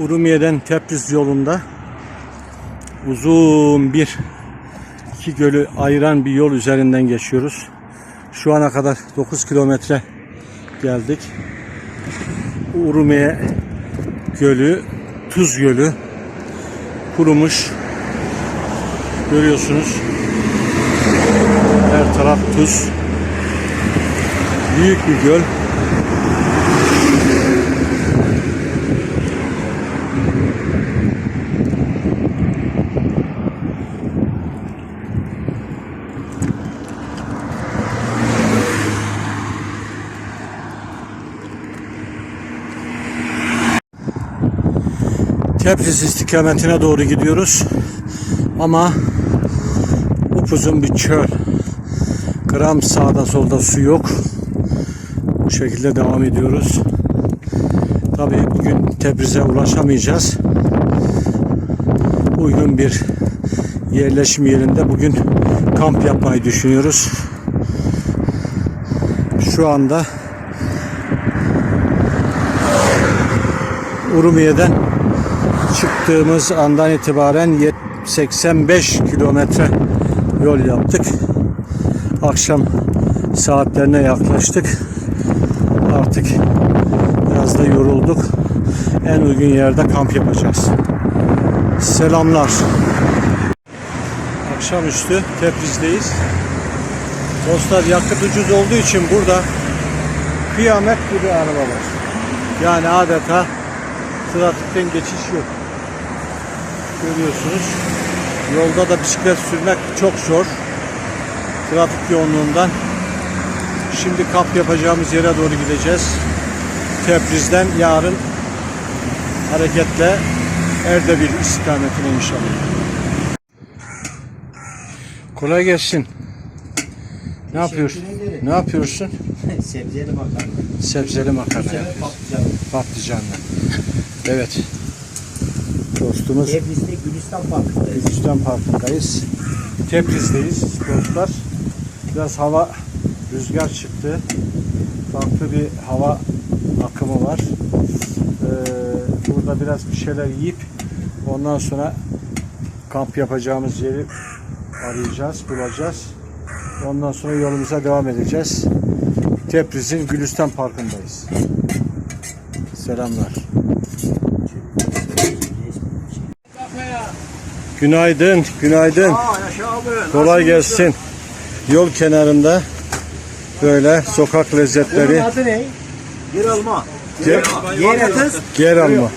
Urumiye'den Tebriz yolunda uzun bir iki gölü ayıran bir yol üzerinden geçiyoruz. Şu ana kadar 9 kilometre geldik. Urumiye Gölü, Tuz Gölü kurumuş. Görüyorsunuz. Her taraf tuz. Büyük bir göl. Tebriz istikametine doğru gidiyoruz. Ama upuzun bir çöl. Gram sağda solda su yok. Bu şekilde devam ediyoruz. Tabii bugün Tebriz'e ulaşamayacağız. Uygun bir yerleşim yerinde bugün kamp yapmayı düşünüyoruz. Şu anda Urumiye'den çıktığımız andan itibaren yet- 85 kilometre yol yaptık. Akşam saatlerine yaklaştık. Artık biraz da yorulduk. En uygun yerde kamp yapacağız. Selamlar. Akşamüstü Tebriz'deyiz. Dostlar yakıt ucuz olduğu için burada kıyamet gibi araba var. Yani adeta trafikten geçiş yok. Görüyorsunuz. Yolda da bisiklet sürmek çok zor. Trafik yoğunluğundan. Şimdi kamp yapacağımız yere doğru gideceğiz. Tebriz'den yarın hareketle Erdebil istikametine inşallah. Kolay gelsin. Ne yapıyorsun? Ne yapıyorsun? Sebzeli makarna. Sebzeli makarna yapıyorsun. patlıcan. Patlıcanlı. Evet. Dostumuz Tebriz'de Gülistan Parkı'ndayız. Gülistan Parkı'ndayız. Tebriz'deyiz dostlar. Biraz hava rüzgar çıktı. Farklı bir hava akımı var. Ee, burada biraz bir şeyler yiyip ondan sonra kamp yapacağımız yeri arayacağız, bulacağız. Ondan sonra yolumuza devam edeceğiz. Tebriz'in Gülistan Parkı'ndayız. Selamlar. Günaydın, günaydın. Aa Yaşa abi. Kolay gelsin. Yol kenarında böyle sokak lezzetleri. Bunun adı ne? Bir alma. Ge- Yeretez. Ger alma.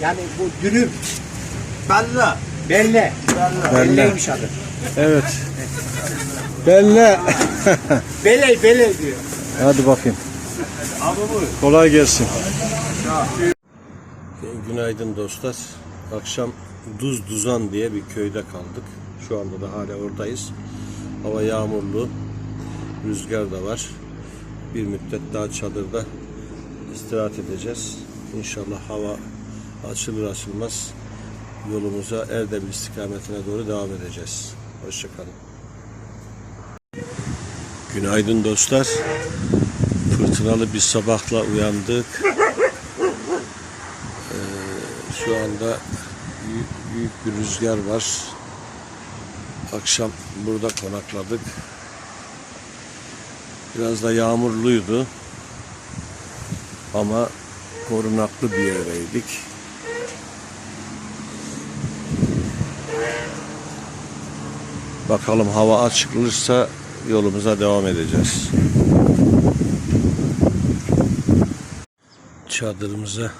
Yani bu dürüm. Bella. Belle. Belle. Belleymiş adı. Evet. Belle. Beley beley diyor. Hadi bakayım. Abi bu. Kolay gelsin. Günaydın dostlar. Akşam Duz Duzan diye bir köyde kaldık. Şu anda da hala oradayız. Hava yağmurlu. Rüzgar da var. Bir müddet daha çadırda istirahat edeceğiz. İnşallah hava açılır açılmaz yolumuza Erdebil istikametine doğru devam edeceğiz. Hoşçakalın. Günaydın dostlar. Fırtınalı bir sabahla uyandık. Ee, şu anda büyük, bir rüzgar var. Akşam burada konakladık. Biraz da yağmurluydu. Ama korunaklı bir yerdeydik. Bakalım hava açılırsa yolumuza devam edeceğiz. Çadırımıza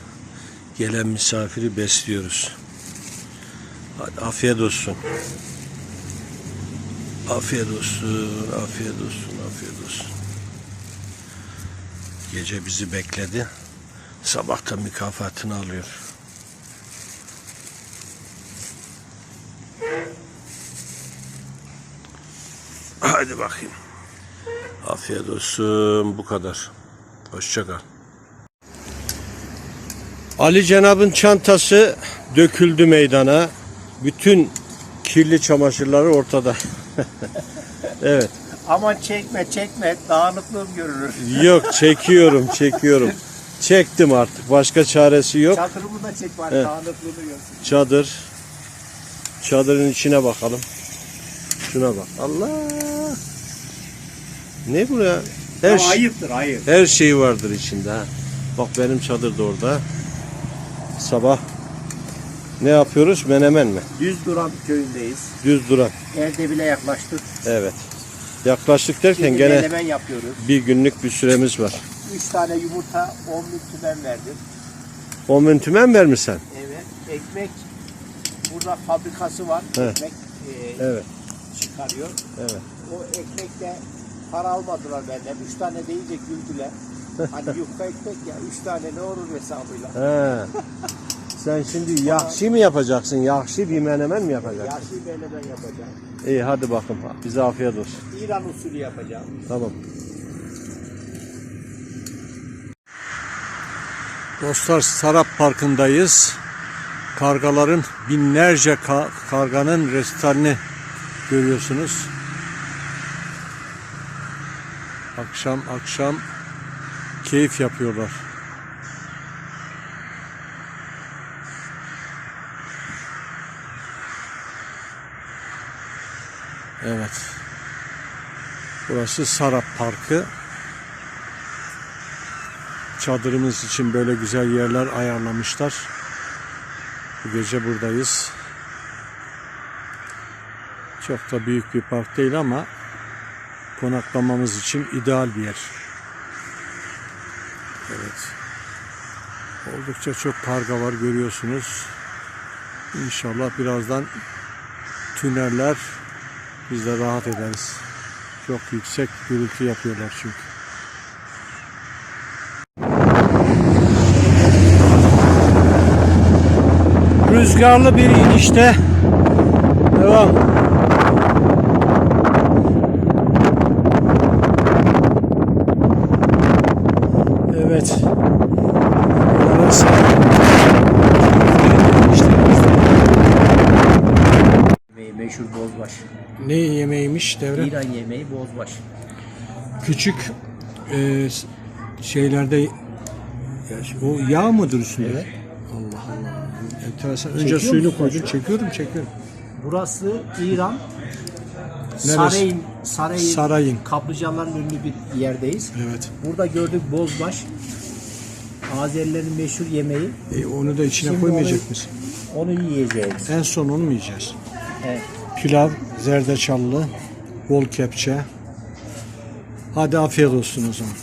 gelen misafiri besliyoruz. Hadi afiyet olsun. Afiyet olsun, afiyet olsun, afiyet olsun. Gece bizi bekledi. Sabahta mükafatını alıyor. Hadi bakayım. Afiyet olsun. Bu kadar. Hoşça kal. Ali Cenab'ın çantası döküldü meydana. Bütün kirli çamaşırları ortada. evet. Aman çekme çekme dağınıklığım görünür. Yok çekiyorum, çekiyorum. Çektim artık. Başka çaresi yok. Çadırımı da çek bari Evet. dağınıklığını görsün. Çadır. Çadırın içine bakalım. Şuna bak. Allah. Ne bu ya? Her, Ama şey- ayıptır ayıp. her şey vardır içinde ha. Bak benim çadır da orada. Sabah ne yapıyoruz? Menemen mi? Düz duran köyündeyiz. Düz duran. Erde bile yaklaştık. Evet. Yaklaştık derken Şimdi gene menemen yapıyoruz. bir günlük bir süremiz var. 3 tane yumurta 10 bin tümen verdim. 10 bin tümen vermişsen. Evet. Ekmek burada fabrikası var. He. Ekmek e, Evet. çıkarıyor. Evet. O ekmekte para almadılar benden. 3 tane deyince güldüler. hani yufka ekmek ya 3 tane ne olur hesabıyla. He. Sen şimdi yahşi mi yapacaksın? Yahşi bir menemen mi yapacaksın? Yahşi menemen yapacağım. İyi hadi bakın. Bize afiyet olsun. İran usulü yapacağım. Tamam. Dostlar Sarap Parkı'ndayız. Kargaların binlerce ka- karganın restalini görüyorsunuz. Akşam akşam keyif yapıyorlar. Evet. Burası Sarap Parkı. Çadırımız için böyle güzel yerler ayarlamışlar. Bu gece buradayız. Çok da büyük bir park değil ama konaklamamız için ideal bir yer. Evet. Oldukça çok karga var görüyorsunuz. İnşallah birazdan tüneller biz de rahat ederiz. Çok yüksek gürültü yapıyorlar çünkü. Rüzgarlı bir inişte devam. Meşhur bozbaş. ne yemeğiymiş devre? İran yemeği bozbaş. Küçük e, şeylerde ya, o yağ mıdır üstünde? Evet. Allah Allah. Enteresan. Önce Çekiyor suyunu musun koydun. şu? Çekiyorum, çekiyorum. Burası İran Sarayın, sarayın, Sarayın. kaplıcaların ünlü bir yerdeyiz. Evet. Burada gördük bozbaş. Azerilerin meşhur yemeği. E, onu da içine Şimdi koymayacak onu- mısın? Onu yiyeceğiz. En son onu mu yiyeceğiz? Evet. Pilav, zerdeçallı, bol kepçe. Hadi afiyet olsun o zaman.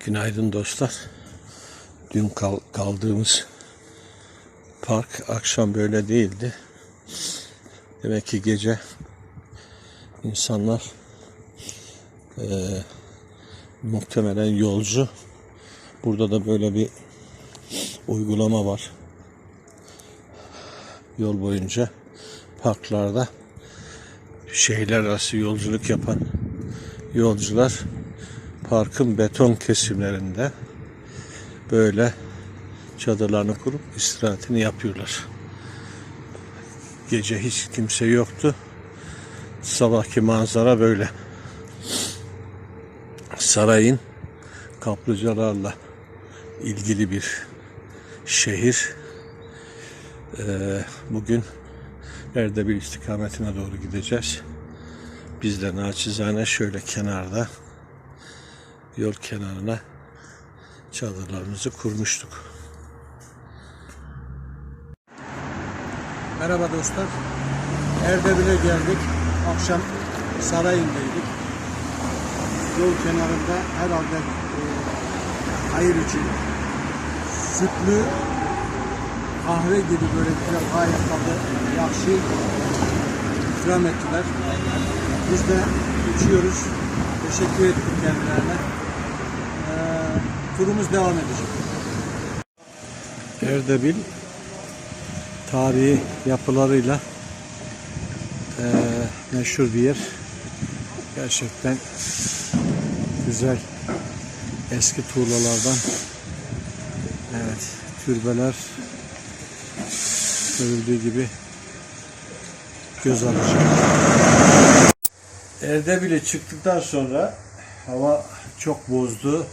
Günaydın dostlar. Dün kal- kaldığımız park akşam böyle değildi. Demek ki gece insanlar eee, muhtemelen yolcu. Burada da böyle bir uygulama var yol boyunca parklarda şehirler arası yolculuk yapan yolcular parkın beton kesimlerinde böyle çadırlarını kurup istirahatini yapıyorlar. Gece hiç kimse yoktu. Sabahki manzara böyle. Sarayın kaplıcalarla ilgili bir şehir. Ee, bugün Erdebil istikametine doğru gideceğiz. Biz de naçizane şöyle kenarda yol kenarına çadırlarımızı kurmuştuk. Merhaba dostlar. Erdebil'e geldik. Akşam Sarayı'ndaydık. Yol kenarında herhalde e, hayır için sütlü kahve gibi böyle güzel gayet tadı yakşı ikram ettiler. Biz de içiyoruz. Teşekkür ettik kendilerine. Ee, turumuz devam edecek. Erdebil tarihi yapılarıyla eee, meşhur bir yer. Gerçekten güzel eski tuğlalardan evet türbeler görüldüğü gibi göz alıcı. Erdebil'e çıktıktan sonra hava çok bozdu.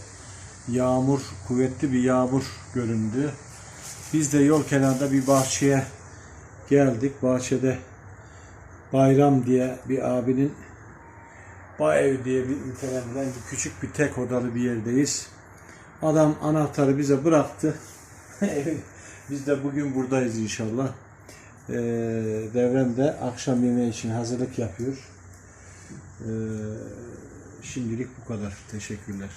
yağmur, kuvvetli bir yağmur göründü. Biz de yol kenarında bir bahçeye geldik. Bahçede Bayram diye bir abinin Baev diye bir nitelendirilen bir küçük bir tek odalı bir yerdeyiz. Adam anahtarı bize bıraktı. Biz de bugün buradayız inşallah. Ee, Devrem de akşam yemeği için hazırlık yapıyor. Ee, şimdilik bu kadar. Teşekkürler.